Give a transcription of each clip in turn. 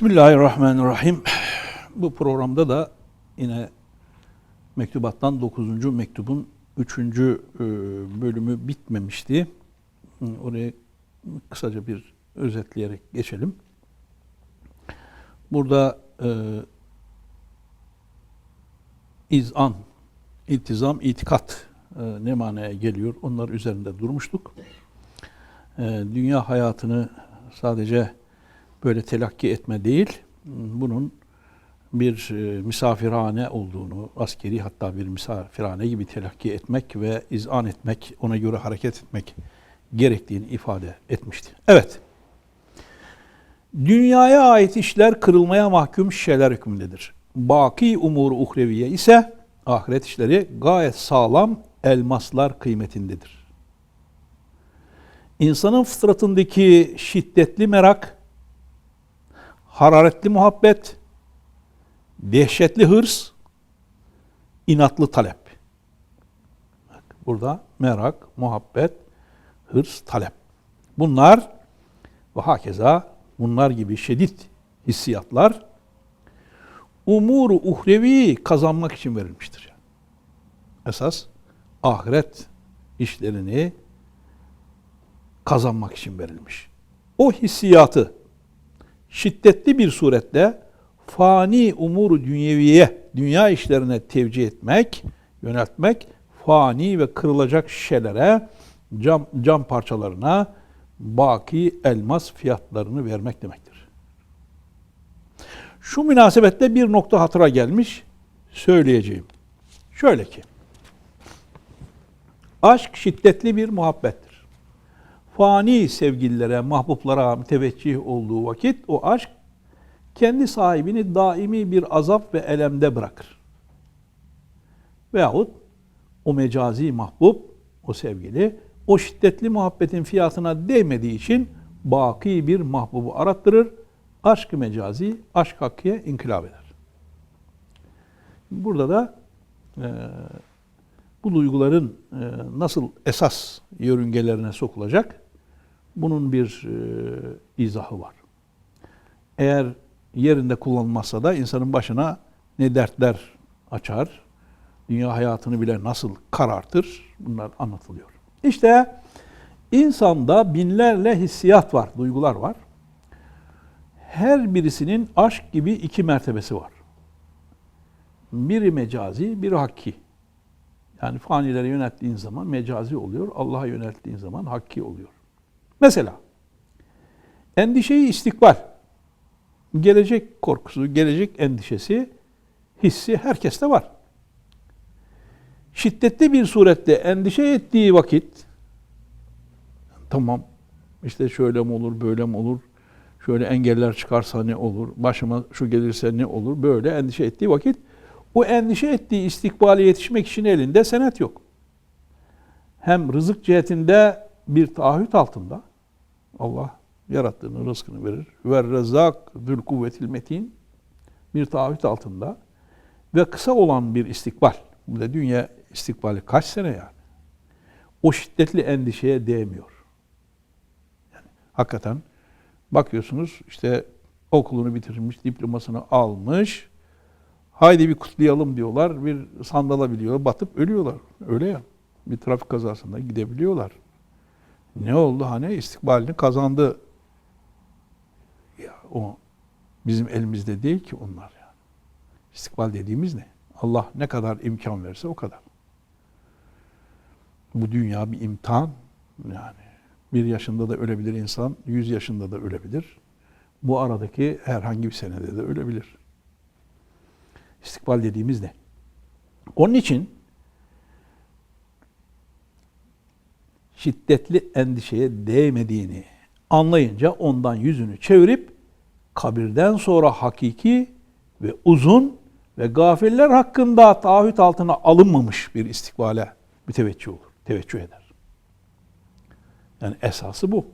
Bismillahirrahmanirrahim. Bu programda da yine mektubattan 9. mektubun 3. bölümü bitmemişti. Oraya kısaca bir özetleyerek geçelim. Burada e, izan, iltizam, itikat e, ne manaya geliyor? Onlar üzerinde durmuştuk. E, dünya hayatını sadece böyle telakki etme değil, bunun bir e, misafirhane olduğunu, askeri hatta bir misafirhane gibi telakki etmek ve izan etmek, ona göre hareket etmek gerektiğini ifade etmişti. Evet, dünyaya ait işler kırılmaya mahkum şişeler hükmündedir. Baki umuru uhreviye ise ahiret işleri gayet sağlam elmaslar kıymetindedir. İnsanın fıtratındaki şiddetli merak, hararetli muhabbet, dehşetli hırs, inatlı talep. Burada merak, muhabbet, hırs, talep. Bunlar ve hakeza bunlar gibi şiddet hissiyatlar umuru uhrevi kazanmak için verilmiştir. Esas ahiret işlerini kazanmak için verilmiş. O hissiyatı şiddetli bir surette fani umuru dünyeviye, dünya işlerine tevcih etmek, yöneltmek, fani ve kırılacak şişelere, cam, cam parçalarına baki elmas fiyatlarını vermek demektir. Şu münasebetle bir nokta hatıra gelmiş, söyleyeceğim. Şöyle ki, aşk şiddetli bir muhabbettir fani sevgililere, mahbuplara müteveccih olduğu vakit o aşk kendi sahibini daimi bir azap ve elemde bırakır. Veyahut o mecazi mahbub, o sevgili, o şiddetli muhabbetin fiyatına değmediği için baki bir mahbubu arattırır. Aşk-ı mecazi, aşk hakkıya inkılap eder. Burada da e, bu duyguların e, nasıl esas yörüngelerine sokulacak? Bunun bir e, izahı var. Eğer yerinde kullanılmazsa da insanın başına ne dertler açar, dünya hayatını bile nasıl karartır bunlar anlatılıyor. İşte insanda binlerle hissiyat var, duygular var. Her birisinin aşk gibi iki mertebesi var. Biri mecazi, biri hakki. Yani fanilere yönelttiğin zaman mecazi oluyor, Allah'a yönelttiğin zaman hakki oluyor. Mesela endişeyi istikbal, gelecek korkusu, gelecek endişesi, hissi herkeste var. Şiddetli bir surette endişe ettiği vakit tamam işte şöyle mi olur, böyle mi olur, şöyle engeller çıkarsa ne olur, başıma şu gelirse ne olur, böyle endişe ettiği vakit o endişe ettiği istikbale yetişmek için elinde senet yok. Hem rızık cihetinde bir taahhüt altında Allah yarattığını rızkını verir. Ve rezzak zül kuvvetil metin bir taahhüt altında ve kısa olan bir istikbal. Bu da dünya istikbali kaç sene yani? O şiddetli endişeye değmiyor. Yani hakikaten bakıyorsunuz işte okulunu bitirmiş, diplomasını almış, haydi bir kutlayalım diyorlar. Bir sandala biliyor, batıp ölüyorlar. Öyle ya. Bir trafik kazasında gidebiliyorlar. Ne oldu hani istikbalini kazandı. Ya o bizim elimizde değil ki onlar yani. İstikbal dediğimiz ne? Allah ne kadar imkan verirse o kadar. Bu dünya bir imtihan yani. Bir yaşında da ölebilir insan, yüz yaşında da ölebilir. Bu aradaki herhangi bir senede de ölebilir. İstikbal dediğimiz ne? Onun için şiddetli endişeye değmediğini anlayınca ondan yüzünü çevirip kabirden sonra hakiki ve uzun ve gafiller hakkında taahhüt altına alınmamış bir istikbale müteveccih olur, teveccüh eder. Yani esası bu.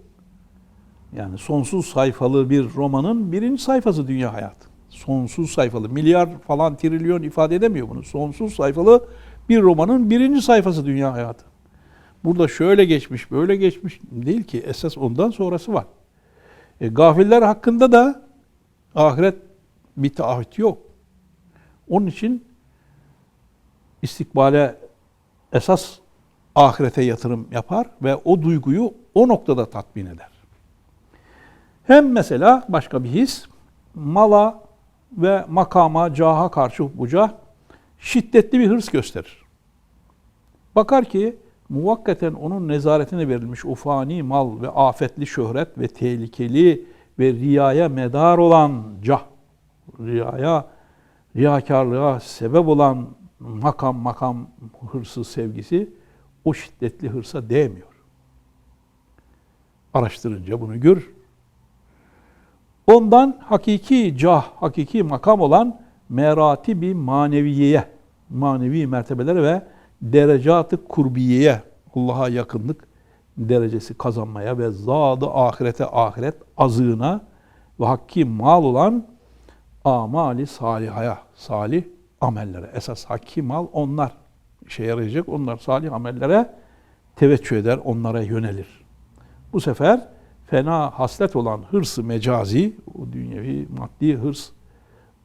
Yani sonsuz sayfalı bir romanın birinci sayfası dünya hayatı. Sonsuz sayfalı, milyar falan trilyon ifade edemiyor bunu. Sonsuz sayfalı bir romanın birinci sayfası dünya hayatı. Burada şöyle geçmiş, böyle geçmiş değil ki. Esas ondan sonrası var. E, gafiller hakkında da Ahiret bir taahhüt yok. Onun için istikbale esas ahirete yatırım yapar ve o duyguyu o noktada tatmin eder. Hem mesela başka bir his, mala ve makama, caha karşı buca şiddetli bir hırs gösterir. Bakar ki muvakkaten onun nezaretine verilmiş ufani mal ve afetli şöhret ve tehlikeli ve riyaya medar olan cah, riyaya, riyakarlığa sebep olan makam makam hırsı sevgisi o şiddetli hırsa değmiyor. Araştırınca bunu görür. Ondan hakiki cah, hakiki makam olan meratibi maneviyeye, manevi mertebelere ve derecatı kurbiyeye, Allah'a yakınlık derecesi kazanmaya ve zadı ahirete ahiret azığına ve hakki mal olan amali salihaya, salih amellere. Esas hakki mal onlar. işe yarayacak onlar salih amellere teveccüh eder, onlara yönelir. Bu sefer fena haslet olan hırsı mecazi, o dünyevi maddi hırs,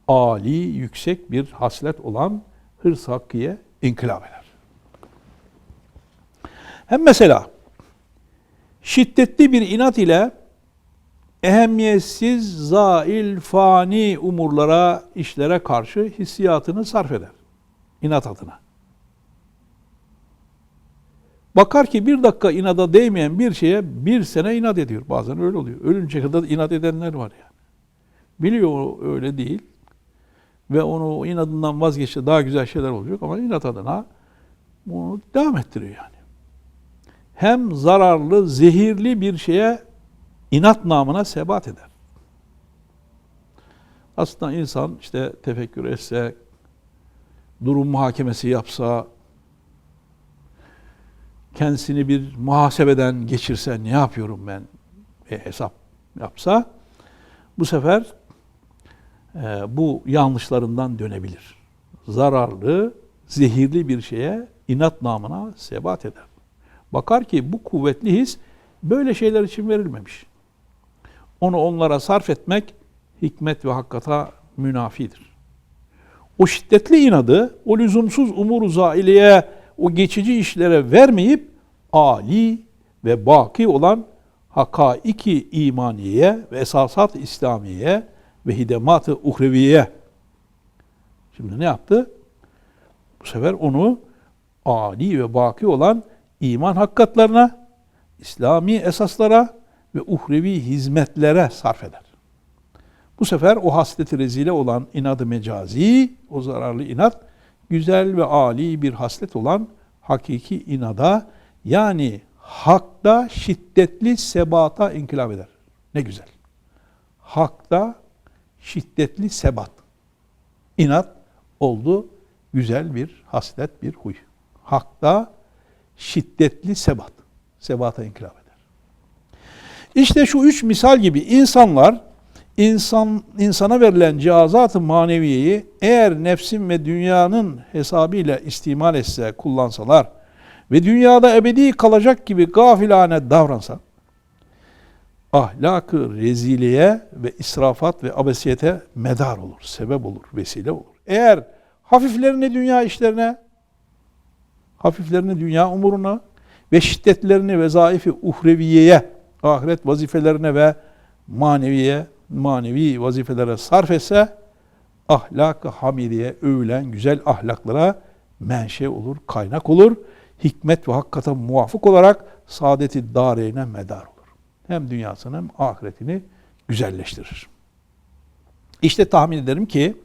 ali, yüksek bir haslet olan hırs hakkıya inkılap eder. Hem mesela şiddetli bir inat ile ehemmiyetsiz, zail, fani umurlara, işlere karşı hissiyatını sarf eder. İnat adına. Bakar ki bir dakika inada değmeyen bir şeye bir sene inat ediyor. Bazen öyle oluyor. Ölünce kadar inat edenler var yani. Biliyor öyle değil. Ve onu inadından vazgeçse daha güzel şeyler olacak ama inat adına bunu devam ettiriyor yani. Hem zararlı, zehirli bir şeye inat namına sebat eder. Aslında insan işte tefekkür etse, durum muhakemesi yapsa, kendisini bir muhasebeden geçirse ne yapıyorum ben e, hesap yapsa bu sefer e, bu yanlışlarından dönebilir. Zararlı, zehirli bir şeye inat namına sebat eder. Bakar ki bu kuvvetli his böyle şeyler için verilmemiş. Onu onlara sarf etmek hikmet ve hakikata münafidir. O şiddetli inadı, o lüzumsuz umur zaileye, o geçici işlere vermeyip ali ve baki olan hakaiki imaniye ve esasat İslamiye ve hidemat-ı uhreviye. Şimdi ne yaptı? Bu sefer onu ali ve baki olan iman hakikatlarına, İslami esaslara ve uhrevi hizmetlere sarf eder. Bu sefer o hasleti rezile olan inadı mecazi, o zararlı inat, güzel ve âli bir haslet olan hakiki inada, yani hakta şiddetli sebata inkılap eder. Ne güzel. Hakta şiddetli sebat. İnat oldu güzel bir haslet, bir huy. Hakta şiddetli sebat. Sebata inkılap eder. İşte şu üç misal gibi insanlar insan insana verilen cihazat-ı maneviyeyi eğer nefsin ve dünyanın hesabıyla istimal etse, kullansalar ve dünyada ebedi kalacak gibi gafilane davransa, ahlakı reziliye ve israfat ve abesiyete medar olur, sebep olur, vesile olur. Eğer hafiflerini dünya işlerine, hafiflerini dünya umuruna ve şiddetlerini vezaifi uhreviyeye, ahiret vazifelerine ve maneviye, manevi vazifelere sarf etse, ahlak-ı hamidiye, övülen güzel ahlaklara menşe olur, kaynak olur. Hikmet ve hakikata muvafık olarak saadeti dareyne medar olur. Hem dünyasını hem ahiretini güzelleştirir. İşte tahmin ederim ki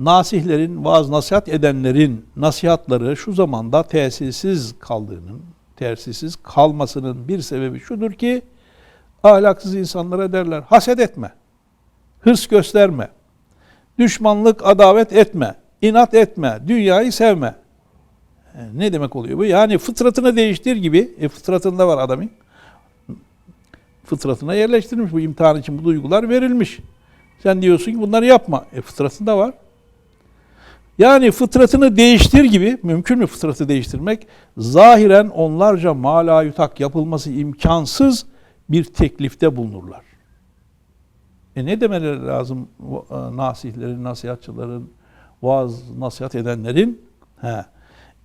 nasihlerin, vaaz nasihat edenlerin nasihatları şu zamanda tesirsiz kaldığının, tesirsiz kalmasının bir sebebi şudur ki ahlaksız insanlara derler haset etme, hırs gösterme, düşmanlık, adavet etme, inat etme, dünyayı sevme. E, ne demek oluyor bu? Yani fıtratını değiştir gibi, e, fıtratında var adamın. Fıtratına yerleştirilmiş bu imtihan için bu duygular verilmiş. Sen diyorsun ki bunları yapma. E fıtratında var. Yani fıtratını değiştir gibi, mümkün mü fıtratı değiştirmek? Zahiren onlarca mala yutak yapılması imkansız bir teklifte bulunurlar. E ne demeleri lazım e, nasihlerin, nasihatçıların, vaaz nasihat edenlerin? He.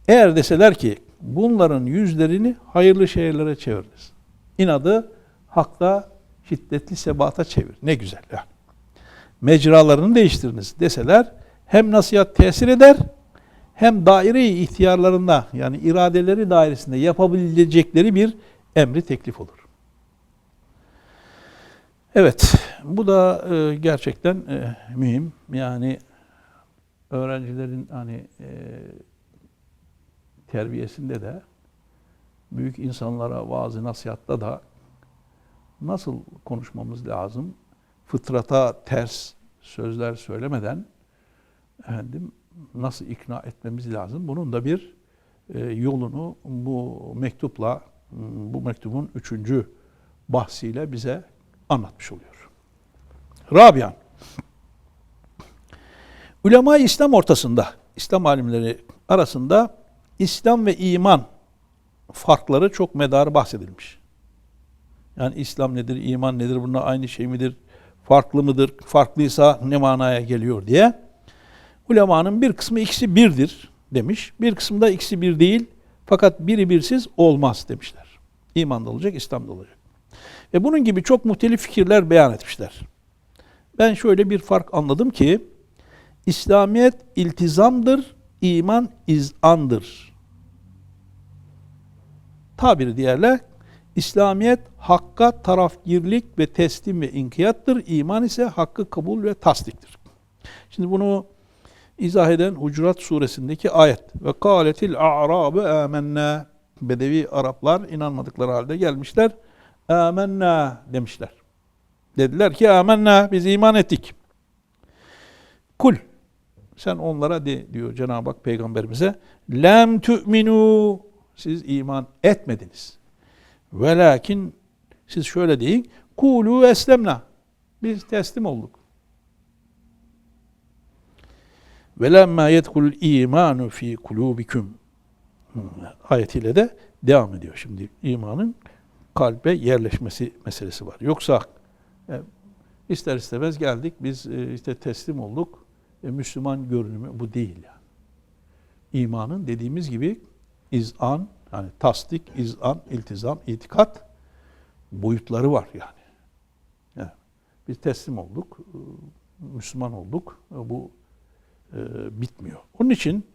Eğer deseler ki bunların yüzlerini hayırlı şeylere çeviririz. İnadı hakta şiddetli sebata çevir. Ne güzel yani. Mecralarını değiştiriniz deseler hem nasihat tesir eder hem daire-i ihtiyarlarında yani iradeleri dairesinde yapabilecekleri bir emri teklif olur. Evet, bu da e, gerçekten e, mühim. Yani öğrencilerin hani e, terbiyesinde de büyük insanlara vaaz nasihatta da nasıl konuşmamız lazım? Fıtrata ters sözler söylemeden efendim nasıl ikna etmemiz lazım? Bunun da bir e, yolunu bu mektupla, bu mektubun üçüncü bahsiyle bize anlatmış oluyor. Rabian, ulema İslam ortasında, İslam alimleri arasında İslam ve iman farkları çok medarı bahsedilmiş. Yani İslam nedir, iman nedir, bunlar aynı şey midir, farklı mıdır, farklıysa ne manaya geliyor diye. Ulemanın bir kısmı ikisi birdir demiş, bir kısmı da ikisi bir değil fakat biri birsiz olmaz demişler. İman da olacak, İslam da olacak. Ve bunun gibi çok muhtelif fikirler beyan etmişler. Ben şöyle bir fark anladım ki, İslamiyet iltizamdır, iman izandır. Tabiri diğerle, İslamiyet hakka tarafgirlik ve teslim ve inkiyattır. İman ise hakkı kabul ve tasdiktir. Şimdi bunu izah eden Hucurat suresindeki ayet. Ve kâletil a'râbe âmennâ. Bedevi Araplar inanmadıkları halde gelmişler. Âmennâ demişler. Dediler ki âmennâ biz iman ettik. Kul sen onlara de diyor Cenab-ı Hak peygamberimize lem tu'minu siz iman etmediniz. Velakin siz şöyle deyin kulu eslemna biz teslim olduk. Lemma yedkulul imanu fi kulubikum ayetiyle de devam ediyor. Şimdi imanın kalbe yerleşmesi meselesi var. Yoksa e, ister istemez geldik biz e, işte teslim olduk. E, Müslüman görünümü bu değil yani. İmanın dediğimiz gibi izan yani tasdik, izan, iltizam, itikat boyutları var yani. yani biz teslim olduk, e, Müslüman olduk. E, bu e, bitmiyor. Onun için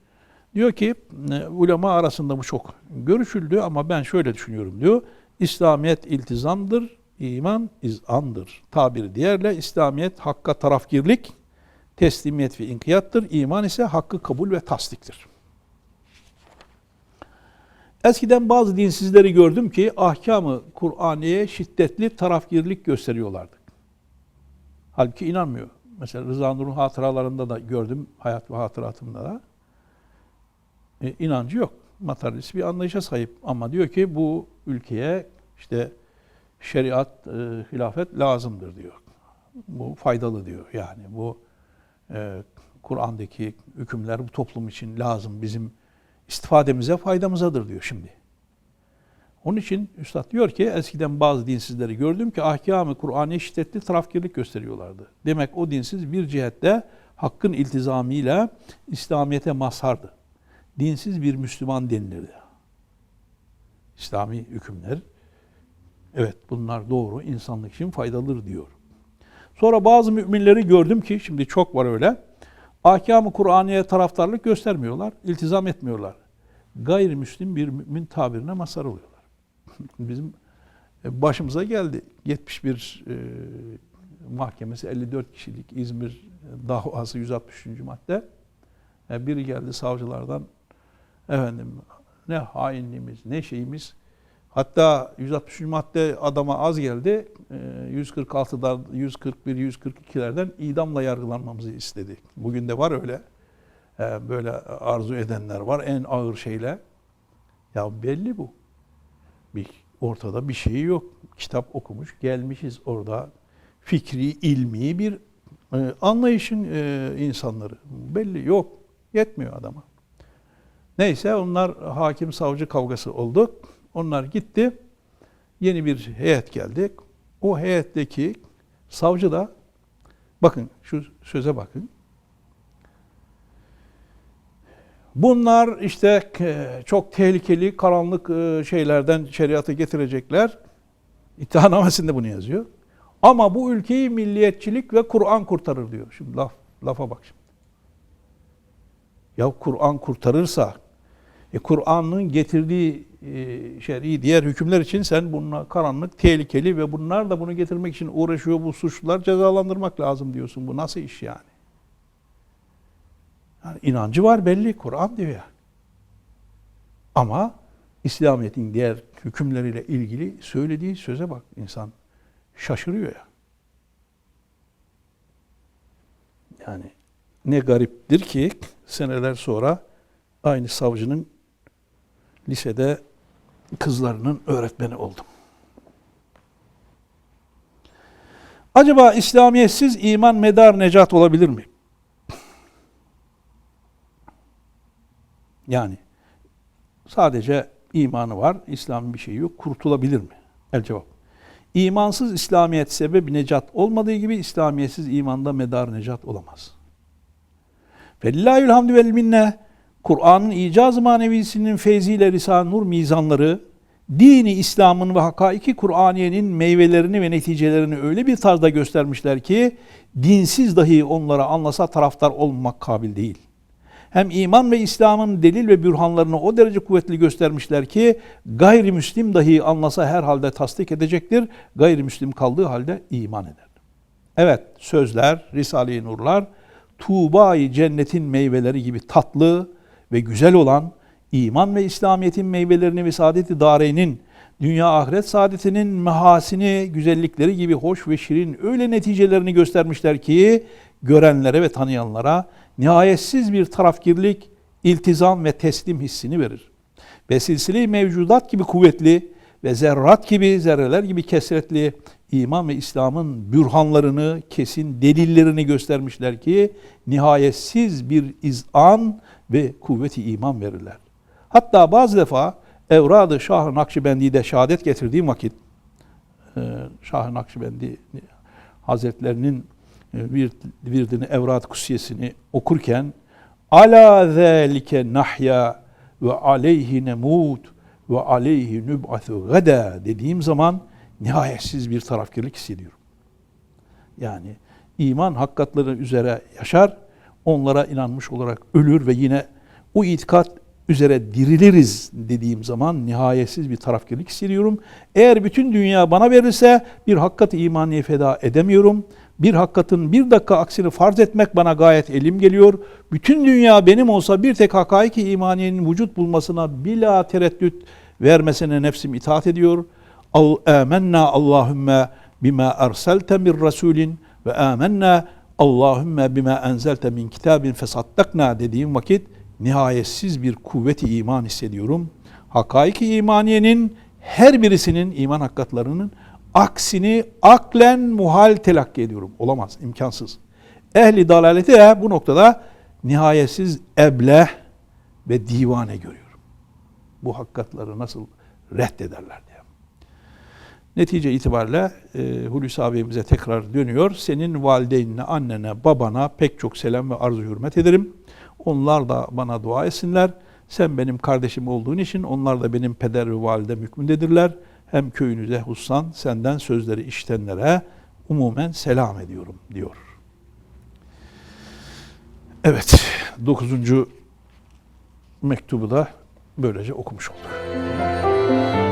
diyor ki e, ulema arasında bu çok görüşüldü ama ben şöyle düşünüyorum diyor. İslamiyet iltizamdır, iman izandır. Tabiri diğerle İslamiyet hakka tarafgirlik, teslimiyet ve inkiyattır. İman ise hakkı kabul ve tasdiktir. Eskiden bazı dinsizleri gördüm ki ahkamı Kur'aniye şiddetli tarafgirlik gösteriyorlardı. Halbuki inanmıyor. Mesela Rıza Nur'un hatıralarında da gördüm, hayat ve hatıratımda da. E, inancı yok. Materyalist bir anlayışa sahip. Ama diyor ki bu ülkeye işte şeriat, e, hilafet lazımdır diyor. Bu faydalı diyor. Yani bu e, Kur'an'daki hükümler bu toplum için lazım. Bizim istifademize, faydamızadır diyor şimdi. Onun için Üstad diyor ki eskiden bazı dinsizleri gördüm ki ahkamı Kur'an'ı şiddetli tarafkirlik gösteriyorlardı. Demek o dinsiz bir cihette hakkın iltizamıyla İslamiyet'e mazhardı. Dinsiz bir Müslüman denilirdi. İslami hükümler evet bunlar doğru insanlık için faydalıdır diyor. Sonra bazı müminleri gördüm ki şimdi çok var öyle. Ahkamı Kur'aniye taraftarlık göstermiyorlar, iltizam etmiyorlar. Gayrimüslim bir mümin tabirine mazhar oluyorlar. Bizim e, başımıza geldi. 71 e, mahkemesi 54 kişilik İzmir davası 163. madde. E, biri geldi savcılardan efendim ne hainliğimiz ne şeyimiz hatta 163. madde adama az geldi. E, 146'dan 141 142'lerden idamla yargılanmamızı istedi. Bugün de var öyle. E, böyle arzu edenler var en ağır şeyle. Ya belli bu bir ortada bir şey yok. Kitap okumuş, gelmişiz orada fikri, ilmi bir e, anlayışın e, insanları. Belli yok. Yetmiyor adama. Neyse onlar hakim savcı kavgası oldu. Onlar gitti. Yeni bir heyet geldi. O heyetteki savcı da Bakın şu söze bakın. Bunlar işte e, çok tehlikeli, karanlık e, şeylerden şeriatı getirecekler. İddianamesinde bunu yazıyor. Ama bu ülkeyi milliyetçilik ve Kur'an kurtarır diyor. Şimdi laf, lafa bak şimdi. Ya Kur'an kurtarırsa, e, Kur'an'ın getirdiği e, şer'i diğer hükümler için sen bununla karanlık, tehlikeli ve bunlar da bunu getirmek için uğraşıyor bu suçlular cezalandırmak lazım diyorsun. Bu nasıl iş yani? Yani inancı var belli, Kur'an diyor. Ama İslamiyet'in diğer hükümleriyle ilgili söylediği söze bak insan şaşırıyor ya. Yani ne gariptir ki seneler sonra aynı savcının lisede kızlarının öğretmeni oldum. Acaba İslamiyetsiz iman medar necat olabilir mi? Yani sadece imanı var, İslam'ın bir şeyi yok, kurtulabilir mi? El cevap. İmansız İslamiyet sebebi necat olmadığı gibi İslamiyetsiz imanda medar necat olamaz. Velillahül hamdü vel minne Kur'an'ın icaz manevisinin feyziyle Risale-i Nur mizanları dini İslam'ın ve hakaiki Kur'aniyenin meyvelerini ve neticelerini öyle bir tarzda göstermişler ki dinsiz dahi onlara anlasa taraftar olmak kabil değil. Hem iman ve İslam'ın delil ve bürhanlarını o derece kuvvetli göstermişler ki gayrimüslim dahi anlasa herhalde tasdik edecektir. Gayrimüslim kaldığı halde iman eder. Evet sözler, Risale-i Nurlar Tuğba-i cennetin meyveleri gibi tatlı ve güzel olan iman ve İslamiyet'in meyvelerini ve saadet-i darenin, dünya ahiret saadetinin mehasini, güzellikleri gibi hoş ve şirin öyle neticelerini göstermişler ki görenlere ve tanıyanlara nihayetsiz bir tarafgirlik, iltizam ve teslim hissini verir. Ve silsile-i mevcudat gibi kuvvetli ve zerrat gibi, zerreler gibi kesretli iman ve İslam'ın bürhanlarını, kesin delillerini göstermişler ki nihayetsiz bir izan ve kuvveti iman verirler. Hatta bazı defa Evrad-ı Şah-ı Nakşibendi'de şehadet getirdiğim vakit e, Şah-ı Nakşibendi Hazretlerinin e, bir virdini, Evrad Kutsiyesini okurken ala zâlike nahya ve aleyhi nemut ve aleyhi nüb'athu gada dediğim zaman nihayetsiz bir tarafkirlik hissediyorum. Yani iman hakikatleri üzere yaşar, onlara inanmış olarak ölür ve yine o itikat üzere diriliriz dediğim zaman nihayetsiz bir tarafkirlik hissediyorum. Eğer bütün dünya bana verirse bir hakikat imaniye feda edemiyorum. Bir hakikatin bir dakika aksini farz etmek bana gayet elim geliyor. Bütün dünya benim olsa bir tek hakaiki imaniyenin vücut bulmasına bila tereddüt vermesine nefsim itaat ediyor. Âmennâ Allahümme bima erselte min rasulin ve âmennâ Allahümme bima enzelte min kitabin fesaddakna dediğim vakit nihayetsiz bir kuvveti iman hissediyorum. Hakaiki imaniyenin her birisinin iman hakikatlarının aksini aklen muhal telakki ediyorum. Olamaz, imkansız. Ehli dalaleti de bu noktada nihayetsiz ebleh ve divane görüyorum. Bu hakikatları nasıl reddederler diye. Netice itibariyle e, Hulusi abimize tekrar dönüyor. Senin valideynine, annene, babana pek çok selam ve arzu hürmet ederim. Onlar da bana dua etsinler. Sen benim kardeşim olduğun için onlar da benim peder ve valide hükmündedirler. Hem köyünüze hussan senden sözleri iştenlere umumen selam ediyorum diyor. Evet, dokuzuncu mektubu da böylece okumuş olduk.